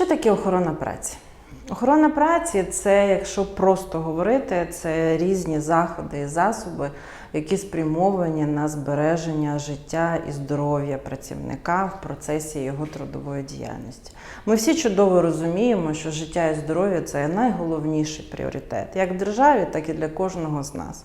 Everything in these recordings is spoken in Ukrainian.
Що таке охорона праці? Охорона праці це, якщо просто говорити, це різні заходи і засоби, які спрямовані на збереження життя і здоров'я працівника в процесі його трудової діяльності. Ми всі чудово розуміємо, що життя і здоров'я це найголовніший пріоритет, як в державі, так і для кожного з нас.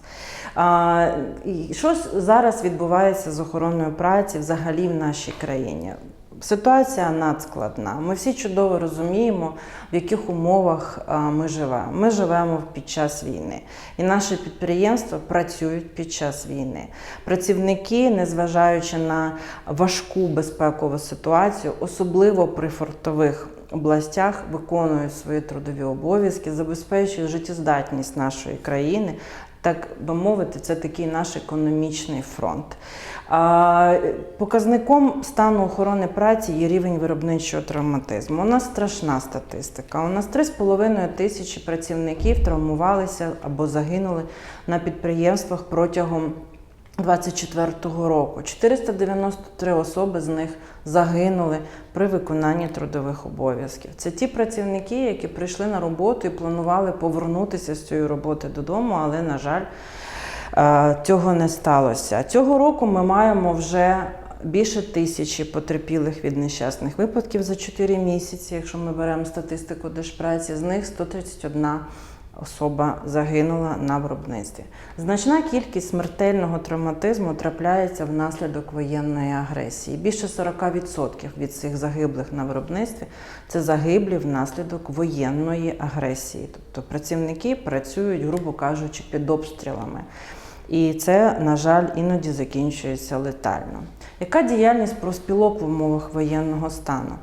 А, і що зараз відбувається з охороною праці взагалі в нашій країні? Ситуація надскладна. Ми всі чудово розуміємо, в яких умовах ми живемо. Ми живемо під час війни, і наші підприємства працюють під час війни. Працівники, незважаючи на важку безпекову ситуацію, особливо при фортових областях, виконують свої трудові обов'язки, забезпечують життєздатність нашої країни. Так би мовити, це такий наш економічний фронт. Показником стану охорони праці є рівень виробничого травматизму. У нас страшна статистика. У нас 3,5 тисячі працівників травмувалися або загинули на підприємствах протягом 24-го року. 493 особи з них загинули при виконанні трудових обов'язків. Це ті працівники, які прийшли на роботу і планували повернутися з цієї роботи додому, але, на жаль, е, цього не сталося. Цього року ми маємо вже більше тисячі потерпілих від нещасних випадків за 4 місяці, якщо ми беремо статистику Держпраці, з них 131 особа загинула на виробництві. Значна кількість смертельного травматизму трапляється внаслідок воєнної агресії. Більше 40% від цих загиблих на виробництві це загиблі внаслідок воєнної агресії. Тобто працівники працюють, грубо кажучи, під обстрілами. І це, на жаль, іноді закінчується летально. Яка діяльність профспілок в умовах воєнного стану?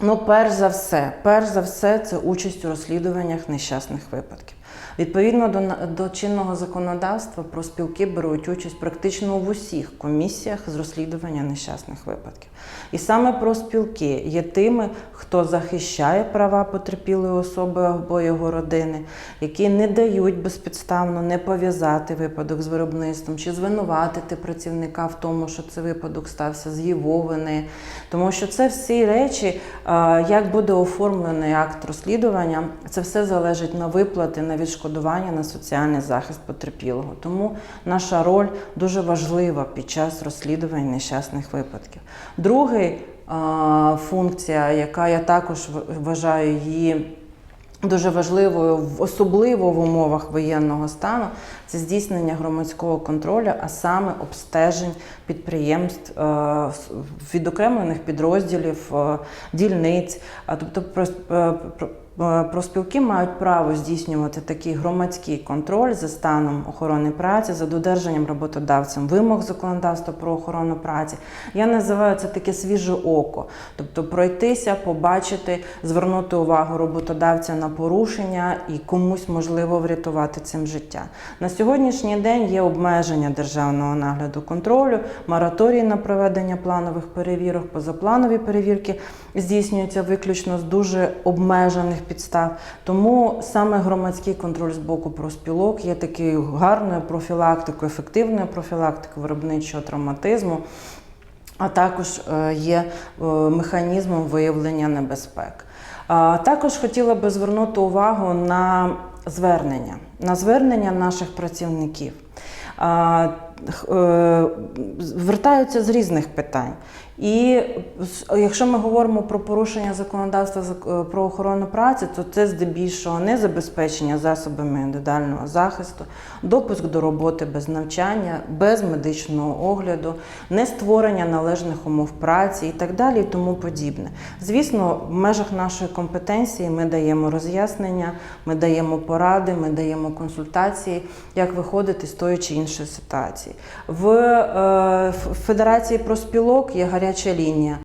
Ну, перш за все, перш за все, це участь у розслідуваннях нещасних випадків. Відповідно до, до чинного законодавства, профспілки беруть участь практично в усіх комісіях з розслідування нещасних випадків. І саме профспілки є тими, хто захищає права потерпілої особи або його родини, які не дають безпідставно не пов'язати випадок з виробництвом чи звинуватити працівника в тому, що цей випадок стався з його вини. Тому що це всі речі, як буде оформлений акт розслідування, це все залежить на виплати, на відшкодування, на соціальний захист потерпілого. Тому наша роль дуже важлива під час розслідувань нещасних випадків. Другий е, функція, яка я також вважаю її. Дуже важливою, особливо в умовах воєнного стану, це здійснення громадського контролю, а саме обстежень підприємств, е, відокремлених підрозділів, е, дільниць. Тобто е, про- профспілки мають право здійснювати такий громадський контроль за станом охорони праці, за додержанням роботодавцем вимог законодавства про охорону праці. Я називаю це таке свіже око, тобто пройтися, побачити, звернути увагу роботодавця на порушення і комусь можливо врятувати цим життя. На сьогоднішній день є обмеження державного нагляду контролю, мораторій на проведення планових перевірок, позапланові перевірки здійснюються виключно з дуже обмежених підстав. Тому саме громадський контроль з боку профспілок є такою гарною профілактикою, ефективною профілактикою виробничого травматизму. А також е, є е, механізмом виявлення небезпек. Також хотіла би звернути увагу на звернення, на звернення наших працівників. Е, Звертаються з різних питань. І якщо ми говоримо про порушення законодавства зак- е, про охорону праці, то це здебільшого не забезпечення засобами індивідуального захисту, допуск до роботи без навчання, без медичного огляду, не створення належних умов праці і так далі, і тому подібне. Звісно, в межах нашої компетенції ми даємо роз'яснення, ми даємо поради, ми даємо консультації, як виходити з тої чи іншої ситуації. В е, Федерації проспілок є гаряча лінія.